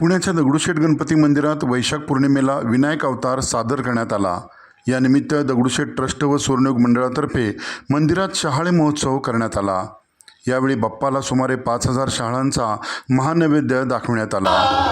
पुण्याच्या दगडूशेठ गणपती मंदिरात वैशाख पौर्णिमेला विनायक अवतार सादर करण्यात आला. यानिमित्त दगडूशेठ ट्रस्ट व सुवर्णयोग मंडळातर्फे मंदिरात शहाळे महोत्सव करण्यात आला. यावेळी बाप्पाला सुमारे पाच हजार शहाळांचा महानैवेद्य दाखवण्यात आला.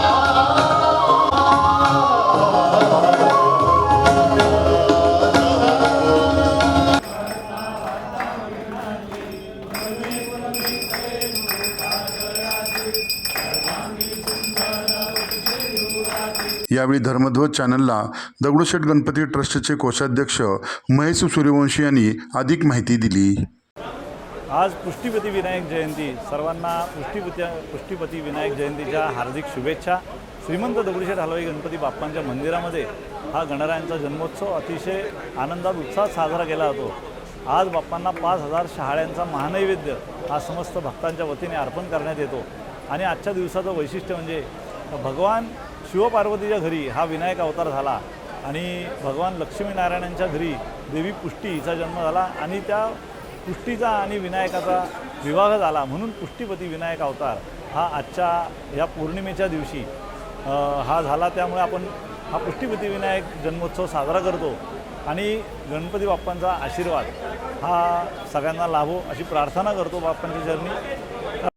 यावेळी धर्मध्वज चॅनलला दगडूशेठ गणपती ट्रस्टचे कोषाध्यक्ष महेश सूर्यवंशी यांनी अधिक माहिती दिली. आज पुष्टीपती विनायक जयंती. सर्वांना पुष्टीपती पुष्टीपती विनायक जयंतीच्या हार्दिक शुभेच्छा. श्रीमंत दगडूशेठ हलवाई गणपती बाप्पांच्या मंदिरामध्ये हा गणरायांचा जन्मोत्सव अतिशय आनंदात उत्साहात साजरा केला जातो. आज बाप्पांना पाच हजार शहाळ्यांचा महानैवेद्य हा समस्त भक्तांच्या वतीने अर्पण करण्यात येतो. आणि आजच्या दिवसाचं वैशिष्ट्य म्हणजे भगवान शिवपार्वतीच्या घरी हा विनायक अवतार झाला आणि भगवान लक्ष्मीनारायणांच्या घरी देवी पुष्टी हिचा जन्म झाला आणि त्या पुष्टीचा आणि विनायकाचा विवाह झाला. म्हणून पुष्टीपती विनायक अवतार हा आजच्या या पौर्णिमेच्या दिवशी हा झाला. त्यामुळे आपण हा पुष्टीपती विनायक जन्मोत्सव साजरा करतो आणि गणपती बाप्पांचा आशीर्वाद हा सगळ्यांना लाभो अशी प्रार्थना करतो बाप्पांची जर्नी